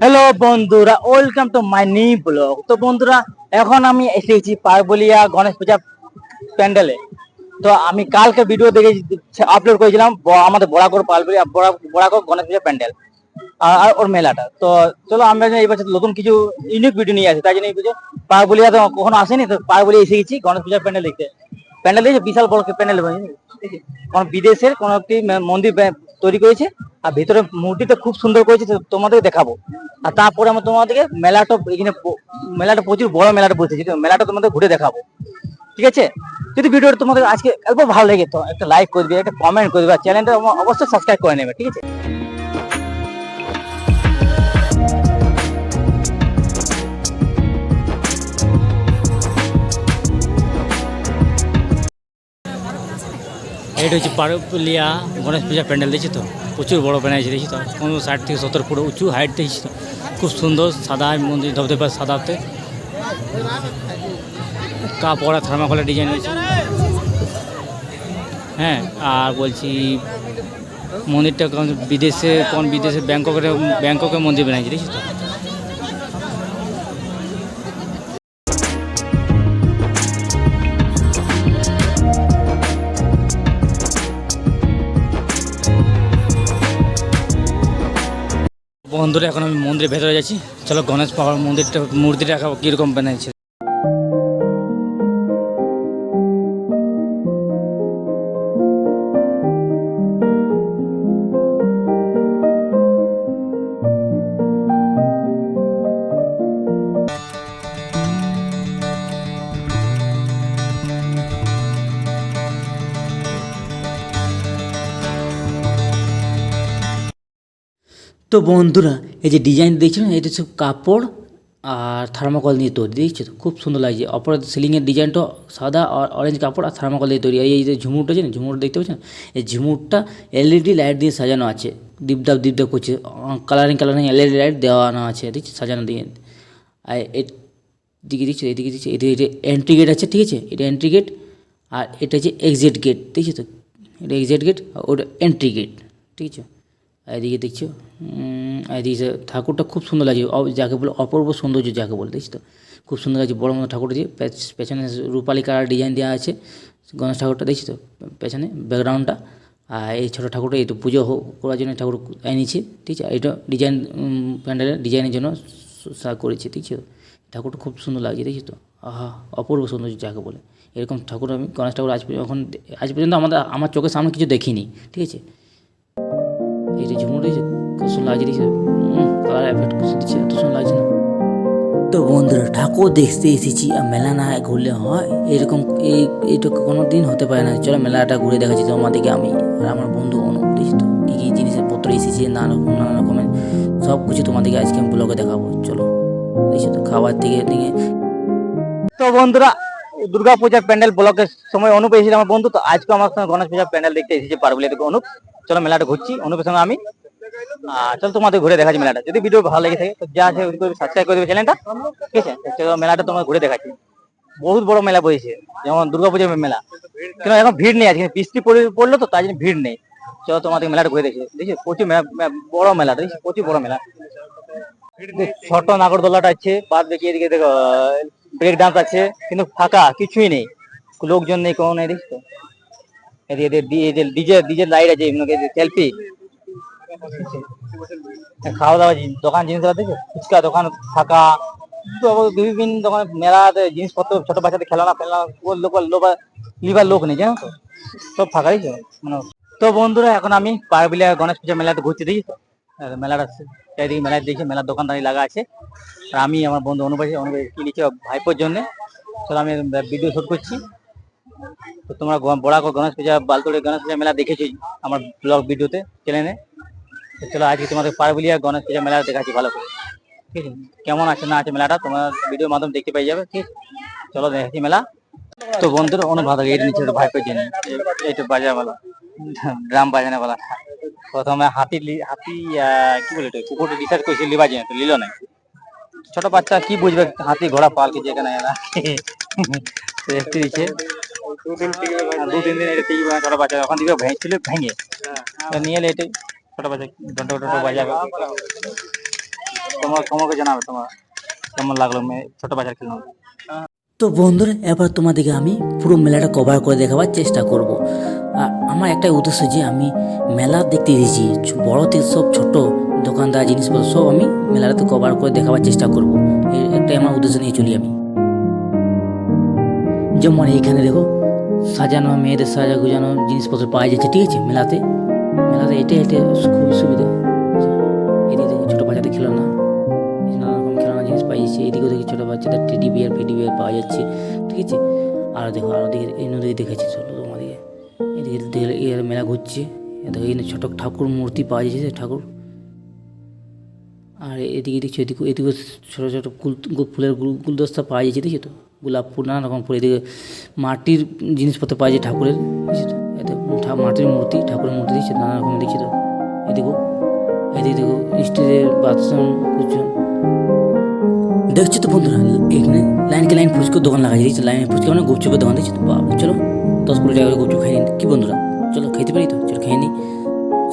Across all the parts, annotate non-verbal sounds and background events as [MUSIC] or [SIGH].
Hello বন্ধুরা welcome to my নি blog তো বন্ধুরা, এখন আমি এসেছি পারবলিয়া গণেশ পূজা প্যান্ডেলে তো আমি কালকে ভিডিও দেখে আপলোড করেছিলাম আমাদের বড়াকর পালবলিয়া বড়াকর গণেশ পূজা প্যান্ডেল, আর ওর মেলাটা। তো চলো আমরা এই বছর নতুন কিছু ইউনিক ভিডিও নিয়ে আসি, তাই জন্য এই পুজো পারবলিয়া তো কখনো আসেনি, তো পারবলিয়া এসে গেছি গণেশ পূজার প্যান্ডেল দেখতে। প্যান্ডেল দেখেছি? বিশাল বড় প্যান্ডেল কোনো বিদেশের কোনো একটি মন্দির তৈরি করেছে, আর ভিতরে মূর্তিটা খুব সুন্দর করেছে তোমাদের দেখাবো। আর তারপরে আমরা তোমাদেরকে মেলাটা, এখানে মেলাটা প্রচুর বড় মেলাটা বসেছে মেলাটা তোমাদের ঘুরে দেখাবো। ঠিক আছে? যদি ভিডিওটা তোমাদের আজকে অল্প ভালো লেগে তো একটা লাইক করবে একটা কমেন্ট করবে আর চ্যানেলটা অবশ্যই সাবস্ক্রাইব করে নেবে, ঠিক আছে? এটা হচ্ছে পারুলিয়া গণেশ পূজা প্যান্ডেল, দেখছি তো? প্রচুর বড় বানাইছে দেখছি? তো পনেরো ষাট থেকে সত্তর ফুট উঁচু হাইট দেখছি তো? খুব সুন্দর, সাদা মন্দির, ধবধবে সাদাতে কাপড়া থার্মাকলের ডিজাইন হয়েছে হ্যাঁ আর বলছি, মন্দিরটা কোন বিদেশে কোন বিদেশে ব্যাংককের ব্যাংককের মন্দির বানাইছে, দেখছি তো? বন্ধুরা এখন আমি মন্দিরের ভেতরে যাচ্ছি। চলো গণেশ বাবার মন্দিরটা মূর্তিটা কীরকম বানাইছে। তো বন্ধুরা, এই যে ডিজাইন দেখছ না এটা সব কাপড় আর থার্মাকল দিয়ে তৈরি, দেখছ? তো খুব সুন্দর লাগছে। অপর সিলিংয়ের ডিজাইনটা সাদা আর অরেঞ্জ কাপড় আর থার্মাকল দিয়ে তৈরি। এই যে ঝুমুরটা আছে না ঝুমুর দেখতে পাচ্ছেন? এই ঝুমুরটা এলইডি লাইট দিয়ে সাজানো আছে। ডিপডাপ ডিপডাপ করছে। কালারিং কালারিং এলইডি লাইট দেওয়ানো আছে দেখছি সাজানো দিয়ে। আর এদিকে দিচ্ছে এদিকে দিচ্ছে এদিকে এটা এন্ট্রি গেট আছে, ঠিক আছে? এটা এন্ট্রি গেট আর এটা হচ্ছে এক্সিট গেট দেখছি? তো এটা এক্সিট গেট আর ওটা এন্ট্রি গেট ঠিক আছে? এদিকে দেখছ এদিকে ঠাকুরটা খুব সুন্দর লাগছে। যাকে বলে অপূর্ব সৌন্দর্য যাকে বলে দেখছি তো? খুব সুন্দর লাগছে, বড় মতো ঠাকুরটা দিয়ে পেছনে রূপালী কালার ডিজাইন দেওয়া আছে গণেশ ঠাকুরটা দেখছি তো? পেছনে ব্যাকগ্রাউন্ডটা আর এই ছোটো ঠাকুরটা এই তো পুজো করার জন্য ঠাকুর এনেছে, ঠিক আছে? এটা ডিজাইন প্যান্ডেলের ডিজাইনের জন্য করেছে, ঠিক আছে? ঠাকুরটা খুব সুন্দর লাগছে দেখছি তো? আহা, অপূর্ব সৌন্দর্য যাকে বলে। এরকম ঠাকুর আমি গণেশ ঠাকুর আজ পর্যন্ত, এখন আজ পর্যন্ত আমাদের, আমার চোখের সামনে কিছু দেখিনি, ঠিক আছে? যে ঝুমুর দিয়েছে খুব সুন্দর লাগছে দিয়েছে কালার এফেক্ট খুব দিচ্ছে এত সুন্দর লাগছে না তো বন্ধুরা ঠাকুর দেখতে এসেছি আর মেলা না ঘুরলে হয় এরকম এই এইটা কোনো দিন হতে পারে না চলো মেলাটা ঘুরে দেখাচ্ছি তোমাদেরকে আমি আর আমার বন্ধু অনুপ দিয়েছি তো কী কী জিনিসের পত্র এসেছে নানা রকম নানা রকমের সব কিছু তোমাদেরকে আজকে আমি ব্লগে দেখাবো চলো দেখছি তো খাবার থেকে থেকে তো বন্ধুরা দুর্গা পূজার প্যান্ডেল ব্লকের সময় অনুপ এসেছিল আমার বন্ধু তো আজকে আমার সঙ্গে গণেশ পূজার প্যান্ডেল দেখতে এসেছে পারবলিয়া থেকে অনুপ চলো মেলাটা ঘুরছি, অনুপের সঙ্গে আমি। আর চলো তোমাদের ঘুরে দেখাচ্ছি মেলাটা। যদি ভিডিও ভালো লেগে থাকে যা আছে সাবস্ক্রাইব করে দেবে চ্যানেলটা ঠিক আছে? চলো মেলাটা তোমার ঘুরে দেখাচ্ছি। বহুত বড় মেলা বসেছে যেমন দুর্গা পূজার মেলা। কিন্তু এখন ভিড় নেই আজকে, বৃষ্টি পড়ে- পড়ল তো তাই জন্য ভিড় নেই। চলো তোমাদের মেলাটা ঘুরে দেখি। দেখছি প্রচুর বড় মেলা দেখছি প্রচুর বড় মেলা। ছোট নাগরদোলাটা আছে, বাদ দেখি এদিকে দেখো ব্রেক ডান্স আছে, কিন্তু ফাঁকা, কিছুই নেই। লোকজন নেই, কোনো নেই দেখিস তো এদিকে ডিজে ডিজে লাইট আছে সেলফি খাওয়া দাওয়া দোকান জিনিস দেখো ফুচকা দোকান ফাঁকা বিভিন্ন দোকানে মেলাতে জিনিসপত্র ছোট বাচ্চাদের খেলনা ফেলনা লোক লিবার লোক নেই, জানো তো? সব ফাঁকাই মানে। তো বন্ধুরা, এখন আমি পারবিলিয়া গণেশ পূজা মেলাতে ঘুরতে দেখি মেলাটা চারিদিকে মেলায় দেখি, মেলার দোকানদারি লাগা আছে। আর আমি আমার বন্ধু অনুবাসী অনুবাসী কি নিচ্ছে ভাইপোর জন্য? চলো আমি ভিডিও শুট করছি। তো তোমরা বড়া গণেশ পূজা, বালতোড়ে গণেশ পূজা মেলা দেখেছি আমার ব্লগ ভিডিওতে চ্যানেলে তো চলো আজকে তোমাদের পারবিলিয়া গণেশ পূজা মেলা দেখাচ্ছি ভালো করে। ঠিক আছে? কেমন আছে, না আছে মেলাটা তোমার ভিডিওর মাধ্যমে দেখতে পেয়ে যাবে, ঠিক চলো দেখাচ্ছি মেলা। তো বন্ধুরা, অনেক ভালো লাগে এটা নিচ্ছে একটা ভাইপোর জন্য এইটা বাজা বলা ড্রাম বাজানো বলা। প্রথমে হাতি হাতি কি বলে এটা কুকুরটা ডিসাইড করেছিল লিবার জন্য তো, লিলো নাই। ছোট বাচ্চা, কি বুঝবে হাতি, ঘোড়া পাল কি যেখানে এরা? [LAUGHS] তো একটু দিচ্ছে। দু তিন দিন এটা টিকবে ছোট বাচ্চা ওখান থেকে ভেঙেছিল ভেঙে। তো নিয়ে এলে এটাই ছোট বাচ্চা ঘণ্টা ঘণ্টা বাজাবে। তোমার তোমাকে জানাবে তোমার কেমন লাগল মেয়ে ছোট বাচ্চার খেলনা? তো বন্ধুরা এবার তোমাদেরকে আমি পুরো মেলাটা কভার করে দেখাবার চেষ্টা করব। আর আমার একটাই উদ্দেশ্য যে আমি মেলা দেখতে এসেছি ছ- বড় থেকে সব ছোট দোকানদার জিনিসপত্র সব আমি মেলাটাতে কভার করে দেখাবার চেষ্টা করব। একটাই আমার উদ্দেশ্য নিয়ে চলি আমি। যেমন এইখানে দেখো সাজানো, মেয়েদের সাজা গুজানো জিনিসপত্র পাওয়া যাচ্ছে, ঠিক আছে? মেলাতে। মেলাতে এটা এটা খুবই সুবিধা। এদিকে ছোটো বাচ্চাদের খেলনা। নানা রকম খেলনা জিনিস পাওয়া যাচ্ছে। এদিকেও দেখি ছোটো বাচ্চাদের টেডি বিয়ার ফেডি বিয়ার পাওয়া যাচ্ছে, ঠিক আছে? আর দেখো, আর ওদিকে এই নদী দেখেছি চলো তোমাদিকে এদিকে এর মেলা ঘুরছে। দেখো, এখানে ছোটো ঠাকুর মূর্তি পাওয়া যাচ্ছে ঠাকুর। আর এদিকে দেখছি, এদিকে এদিকে ছোটো ছোটো গু- ফুলের গুল- গুলদস্তা পাওয়া যাচ্ছে, দেখছি? তো গোলাপ ফুল নানা রকম ফুল, এদিকে মাটির জিনিসপত্র পাওয়া যায় ঠাকুরের দেখছি তো? এতে ঠা- মাটির মূর্তি, ঠাকুরের মূর্তি দেখছি নানা রকম দেখছি তো। এদিকেও, এদিকে দেখো স্টিলের বাথরুম, কুচন। দেখছ তো বন্ধুরা, এখানে লাইন কে লাইন ফুচকোর দোকান লাগাই দিয়েছে, লাইনে ফুচকা মানে গুপচুপের দোকান দেখছি তো বাবা চলো, দশ কুড়ি টাকা করে গুপচুপ খাই নিন কি বন্ধুরা, চলো খেতে পারি তো? চলো খেয়ে নিই।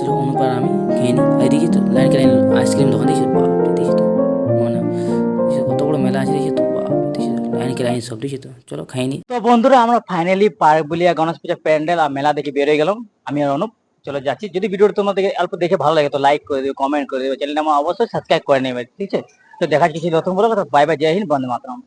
চলো অনুপার আমি খেয়ে নিই। আর দেখি তো লাইন কে লাইন আইসক্রিম দোকান দেখছি তো লাইন সব দেখি তো। চলো খাই নিই তো বন্ধুরা, আমরা ফাইনালি পার্ক বলিয়া গণেশ পূজা প্যান্ডেল আর মেলা দেখে বেরোয় গেলাম। আমি আর অনুপ, চলো যাচ্ছি। যদি ভিডিওটা তোমাদের অল্প দেখে ভালো লাগে, তো লাইক করে দিও কমেন্ট করে দিও চ্যানেলটা আমার অবশ্যই সাবস্ক্রাইব করে নেবে, ঠিক আছে? তো দেখা কিছু নতুন বলো বাই বাই জয় হিন্দ, বন্দে মাতরম।